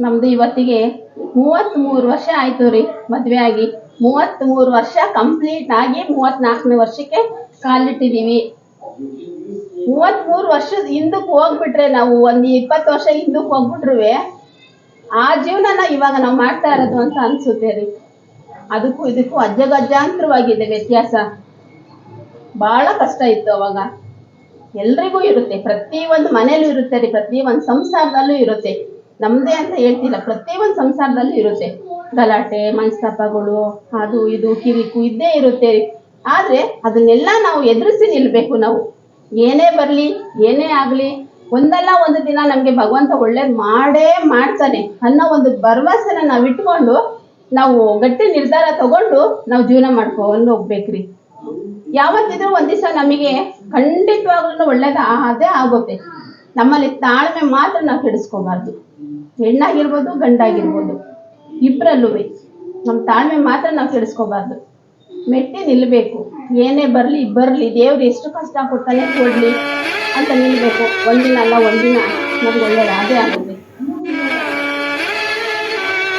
ನಮ್ದು ಇವತ್ತಿಗೆ ಮೂವತ್ತ್ಮೂರು ವರ್ಷ ಆಯ್ತು ರೀ ಮದುವೆ ಆಗಿ. ಮೂವತ್ತ್ಮೂರು ವರ್ಷ ಕಂಪ್ಲೀಟ್ ಆಗಿ ಮೂವತ್ತ್ನಾಲ್ಕನೇ ವರ್ಷಕ್ಕೆ ಕಾಲಿಟ್ಟಿದ್ದೀವಿ ಮೂವತ್ತ್ಮೂರು ವರ್ಷದ ಹಿಂದಕ್ಕೆ ಹೋಗ್ಬಿಟ್ರೆ ನಾವು ಒಂದು ಇಪ್ಪತ್ತು ವರ್ಷ ಹಿಂದಕ್ಕೆ ಹೋಗ್ಬಿಟ್ರು ಆ ಜೀವನನ ಇವಾಗ ನಾವು ಮಾಡ್ತಾ ಇರೋದು ಅಂತ ಅನ್ಸುತ್ತೆ ರೀ. ಅದಕ್ಕೂ ಇದಕ್ಕೂ ಅಜ್ಜಗಜ್ಜಾಂತರವಾಗಿದೆ ವ್ಯತ್ಯಾಸ. ಬಹಳ ಕಷ್ಟ ಇತ್ತು ಅವಾಗ. ಎಲ್ರಿಗೂ ಇರುತ್ತೆ. ಪ್ರತಿ ಒಂದು ಮನೇಲೂ ಇರುತ್ತೆ ರೀ. ಪ್ರತಿ ಒಂದು ಸಂಸಾರದಲ್ಲೂ ಇರುತ್ತೆ. ನಮ್ಮದೇ ಅಂತ ಹೇಳ್ತಿಲ್ಲ. ಪ್ರತಿ ಒಂದು ಸಂಸಾರದಲ್ಲೂ ಇರುತ್ತೆ. ಗಲಾಟೆ, ಮನಸ್ತಾಪಗಳು, ಅದು ಇದು, ಕಿರಿಕು ಇದ್ದೇ ಇರುತ್ತೆ ರೀ. ಆದರೆ ಅದನ್ನೆಲ್ಲ ನಾವು ಎದುರಿಸಿ ನಿಲ್ಲಬೇಕು ನಾವು. ಏನೇ ಬರಲಿ, ಏನೇ ಆಗಲಿ, ಒಂದಲ್ಲ ಒಂದು ದಿನ ನಮಗೆ ಭಗವಂತ ಒಳ್ಳೇದು ಮಾಡೇ ಮಾಡ್ತಾನೆ. ಅನ್ನೋ ಒಂದು ಭರವಸೆನ ನಾವು ಇಟ್ಕೊಂಡು ನಾವು ಗಟ್ಟಿ ನಿರ್ಧಾರ ತಗೊಂಡು ನಾವು ಜೀವನ ಮಾಡ್ಕೊಂಡು ಹೋಗ್ಬೇಕ್ರಿ. ಯಾವತ್ತಿದ್ರೂ ಒಂದಿವ್ಸ ದಿವಸ ನಮಗೆ ಖಂಡಿತವಾಗ್ಲೂ ಒಳ್ಳೇದು ಅದೇ ಆಗುತ್ತೆ. ನಮ್ಮಲ್ಲಿ ತಾಳ್ಮೆ ಮಾತ್ರ ನಾವು ಕೆಡಿಸ್ಕೋಬಾರ್ದು. ಹೆಣ್ಣಾಗಿರ್ಬೋದು, ಗಂಡಾಗಿರ್ಬೋದು ಇಬ್ಬರಲ್ಲೂ ನಮ್ಮ ತಾಳ್ಮೆ ಮಾತ್ರ ನಾವು ಕೆಡಿಸ್ಕೋಬಾರ್ದು. ಮೆಟ್ಟಿ ನಿಲ್ಲಬೇಕು ಏನೇ ಬರಲಿ ಬರಲಿ. ದೇವ್ರು ಎಷ್ಟು ಕಷ್ಟ ಕೊಡ್ತಾನೆ ಕೊಡಲಿ ಅಂತ ನಿಲ್ಲಬೇಕು ಒಂದಿನ ಅಲ್ಲ, ಒಂದಿನ ನಮ್ಗೆ ಒಳ್ಳೇದು ಅದೇ ಆಗುತ್ತೆ.